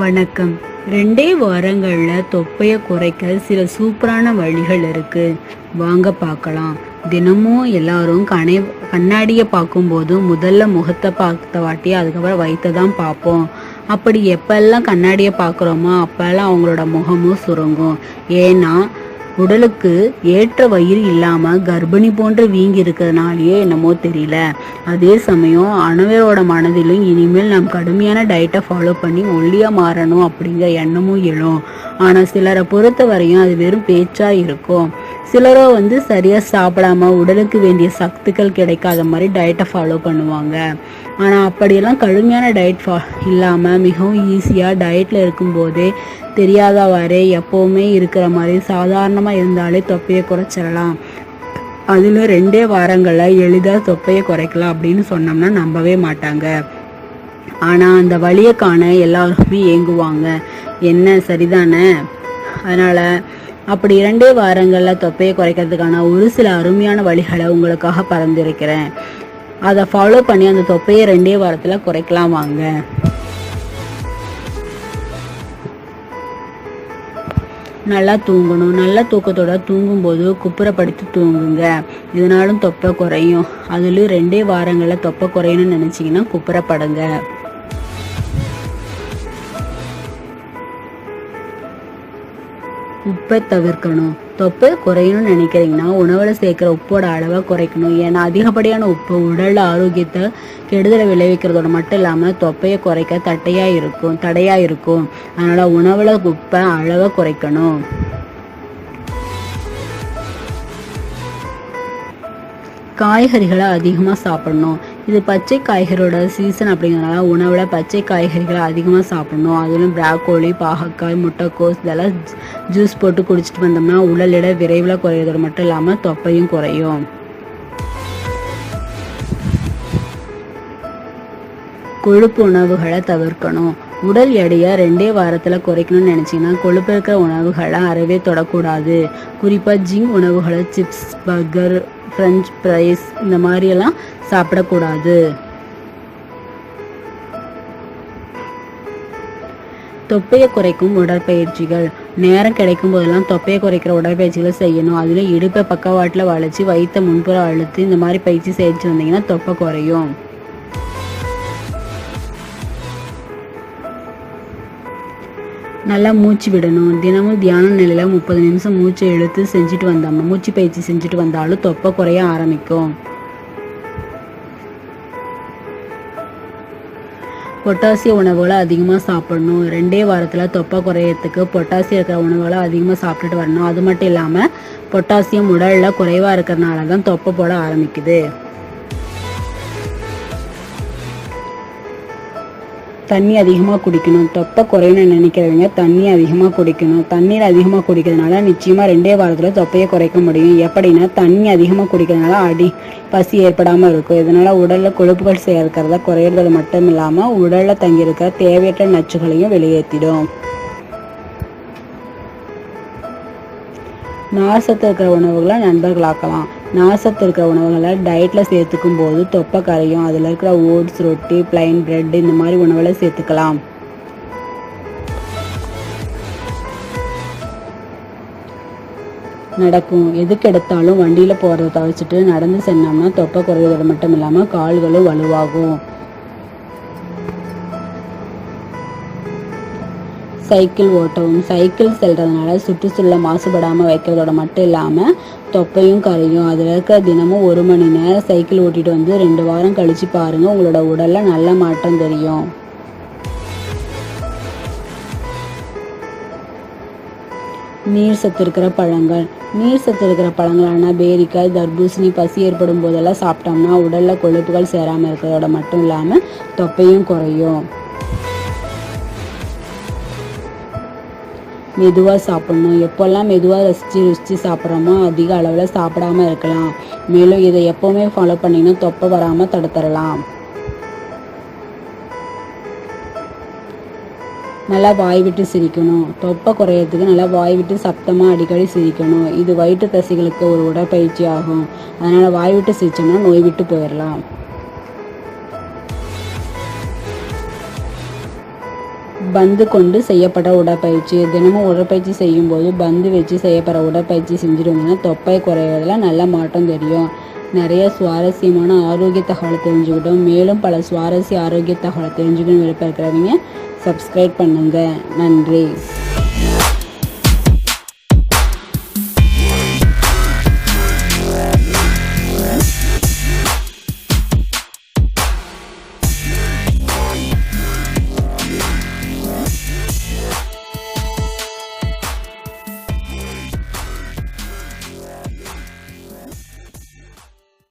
வணக்கம். ரெண்டே வாரங்களில் தொப்பையை குறைக்க சில சூப்பரான வழிகள் இருக்கு. வாங்க பார்க்கலாம். தினமும் எல்லாரும் கணை கண்ணாடியை பார்க்கும்போது முதல்ல முகத்தை பார்த்த வாட்டி அதுக்கப்புறம் வயிற்றை தான் பார்ப்போம். அப்படி எப்பெல்லாம் கண்ணாடியை பார்க்குறோமோ அப்பெல்லாம் அவங்களோட முகமும் சுருங்கும். ஏன்னா உடலுக்கு ஏற்ற வயிறு இல்லாமல் கர்ப்பிணி போன்ற வீங்கி இருக்கிறதுனாலயே என்னமோ தெரியல. அதே சமயம் அனைவரோட மனதிலும் இனிமேல் நாம் கடுமையான டயட்டை ஃபாலோ பண்ணி ஒல்லியாக மாறணும் அப்படிங்கிற எண்ணமும் எழும். ஆனால் சிலரை பொறுத்த வரையும் அது வெறும் பேச்சாக இருக்கும். சிலரோ வந்து சரியாக சாப்பிடாம உடலுக்கு வேண்டிய சத்துக்கள் கிடைக்காத மாதிரி டயட்டை ஃபாலோ பண்ணுவாங்க. ஆனால் அப்படியெல்லாம் கடுமையான டயட் ஃபா இல்லாமல் மிகவும் ஈஸியாக டயட்டில் இருக்கும்போதே தெரியாதவாறே எப்போவுமே இருக்கிற மாதிரி சாதாரணமாக இருந்தாலே தொப்பையை குறைச்சிடலாம். அதில் ரெண்டே வாரங்களில் எளிதாக தொப்பையை குறைக்கலாம் அப்படின்னு சொன்னோம்னா நம்பவே மாட்டாங்க. ஆனால் அந்த வழியை காண எல்லாருமே ஏங்குவாங்க. என்ன சரிதானே? அதனால் அப்படி இரண்டே வாரங்களில் தொப்பையை குறைக்கிறதுக்கான ஒரு சில அருமையான வழிகளை உங்களுக்காக பரிந்துரைக்கிறேன் அதை ஃபாலோ பண்ணி அந்த தொப்பையை ரெண்டே வாரத்தில் குறைக்கலாம் வாங்க. நல்லா தூங்கணும். நல்ல தூக்கத்தோட தூங்கும்போது குப்புறப்படுத்தி தூங்குங்க. இதனாலும் தொப்பை குறையும். அதுலேயும் ரெண்டே வாரங்களில் தொப்பை குறையணும்னு நினச்சிங்கன்னா குப்புறப்படுங்க. உப்பை தவிர்க்கணும். தொப்பை குறையணும்னு நினைக்கிறீங்கன்னா உணவில் சேர்க்குற உப்போட அளவை குறைக்கணும். ஏன்னா அதிகப்படியான உப்பு உடல் ஆரோக்கியத்தை கெடுதலை விளைவிக்கிறதோட மட்டும் இல்லாமல் தொப்பையை குறைக்க தட்டையாக இருக்கும் தடையாக இருக்கும். அதனால் உணவில் உப்பை அளவை குறைக்கணும். காய்கறிகளை அதிகமாக சாப்பிடணும். இது பச்சை காய்கறியோட சீசன் அப்படிங்கிறனால உணவில் பச்சை காய்கறிகளை அதிகமாக சாப்பிடணும். அதிலும் பிராக்கோலி பாகக்காய் முட்டைக்கோஸ் இதெல்லாம் ஜூஸ் போட்டு குடிச்சிட்டு வந்தோம்னா உடலிட விரைவில் குறையிறதோடு மட்டும் இல்லாமல் தொப்பையும் குறையும். கொழுப்பு உணவுகளை தவிர்க்கணும். உடல் எடையை ரெண்டே வாரத்தில் குறைக்கணும்னு நினச்சிங்கன்னா கொழுப்பு இருக்கிற உணவுகளை அறவே தொடக்கூடாது. குறிப்பாக ஜிங் உணவுகளை சிப்ஸ் பர்கர் ஃப்ரெஞ்ச் ஃப்ரைஸ் இந்த மாதிரியெல்லாம் சாப்பிடக்கூடாது. தொப்பையை குறைக்கும் உடற்பயிற்சிகள். நேரம் கிடைக்கும் போதெல்லாம் தொப்பையை குறைக்கிற உடற்பயிற்சிகளை செய்யணும். அதில் இடுப்பை பக்கவாட்டில் வளைச்சி வயிற்ற முன்புற அழுத்து இந்த மாதிரி பயிற்சி செஞ்சு வந்தீங்கன்னா தொப்பை குறையும். நல்லா மூச்சு விடணும். தினமும் தியான நிலையில் முப்பது நிமிஷம் மூச்சை இழுத்து செஞ்சுட்டு வந்தோம்னா மூச்சு பயிற்சி செஞ்சுட்டு வந்தாலும் தொப்பை குறைய ஆரம்பிக்கும். பொட்டாசிய உணவுகளை அதிகமாக சாப்பிடணும். ரெண்டே வாரத்தில் தொப்பை குறையறதுக்கு பொட்டாசியம் இருக்கிற உணவுகளை அதிகமாக சாப்பிட்டுட்டு வரணும். அது மட்டும் இல்லாமல் பொட்டாசியம் உடலில் குறைவாக இருக்கிறனால தான் தொப்பை போட ஆரம்பிக்குது. தண்ணி அதிகமாக குடிக்கணும். தொப்பை குறையணும்னு நினைக்கிறவங்க தண்ணி அதிகமாக குடிக்கணும். தண்ணீர் அதிகமாக குடிக்கிறதுனால நிச்சயமாக ரெண்டே வாரத்தில் தொப்பையை குறைக்க முடியும். எப்படின்னா தண்ணி அதிகமாக குடிக்கிறதுனால அடி பசி ஏற்படாமல் இருக்கும். இதனால் உடலில் கொழுப்புகள் சேர்க்கிறத குறையிறது மட்டும் இல்லாமல் உடலில் தங்கியிருக்கிற தேவையற்ற நச்சுகளையும் வெளியேற்றிடும் நார்சத்து இருக்கிற உணவுகளை நண்பர்களாக்கலாம். நார்சத்து இருக்கிற உணவுகளை டயட்டில் சேர்த்துக்கும் போது தொப்பை கரையும் அதில் இருக்கிற ஓட்ஸ் ரொட்டி பிளைன் பிரெட் இந்த மாதிரி உணவுகளை சேர்த்துக்கலாம். நடக்கும். எதுக்கு எடுத்தாலும் வண்டியில் போகிறத தவிர்த்துட்டு நடந்து சென்னோம்னா தொப்பை குறைவதோடு மட்டும் இல்லாமல் கால்களும் வலுவாகும். சைக்கிள் ஓட்டவும் சைக்கிள் செல்றதுனால சுற்றுச்சூழலை மாசுபடாமல் வைக்கிறதோட மட்டும் இல்லாமல் தொப்பையும் கரையும் அதில் இருக்க தினமும் ஒரு மணி நேரம் சைக்கிள் ஓட்டிட்டு வந்து ரெண்டு வாரம் கழிச்சு பாருங்க உங்களோட உடல்ல நல்ல மாற்றம் தெரியும். நீர் சத்து இருக்கிற பழங்கள். நீர் சத்து இருக்கிற பழங்களான பேரிக்காய் தர்பூசணி பசி ஏற்படும் போதெல்லாம் சாப்பிட்டோம்னா உடல்ல கொழுப்புகள் சேராமல் இருக்கிறதோட மட்டும் இல்லாமல் தொப்பையும் குறையும். மெதுவாக சாப்பிடணும். எப்போல்லாம் மெதுவாக ரசித்து ருசித்து சாப்பிட்றோமோ அதிக அளவில் சாப்பிடாம இருக்கலாம். மேலும் இதை எப்போவுமே ஃபாலோ பண்ணிங்கன்னா தொப்பை வராமல் தடுத்துடலாம் நல்லா வாய் விட்டு சிரிக்கணும். தொப்பை குறையறதுக்கு நல்லா வாய் விட்டு சத்தமாக அடிக்கடி சிரிக்கணும். இது வயிற்று தசைகளுக்கு ஒரு உடற்பயிற்சி ஆகும் அதனால் வாய் விட்டு சிரிச்சோம்னா நோய் விட்டு போயிடலாம் பந்து கொண்டு செய்யப்பட்ட உடற்பயிற்சி. தினமும் உடற்பயிற்சி செய்யும்போது பந்து வச்சு செய்யப்படுற உடற்பயிற்சி செஞ்சுட்டு தொப்பை குறையிறதுல நல்ல மாற்றம் தெரியும். நிறைய சுவாரஸ்யமான ஆரோக்கிய தகவலை தெரிஞ்சுக்கிட்டோம். மேலும் பல சுவாரஸ்ய ஆரோக்கிய தகவலை தெரிஞ்சுக்கணும் விருப்பம் இருக்கிறவங்க சப்ஸ்கிரைப் பண்ணுங்கள் நன்றி.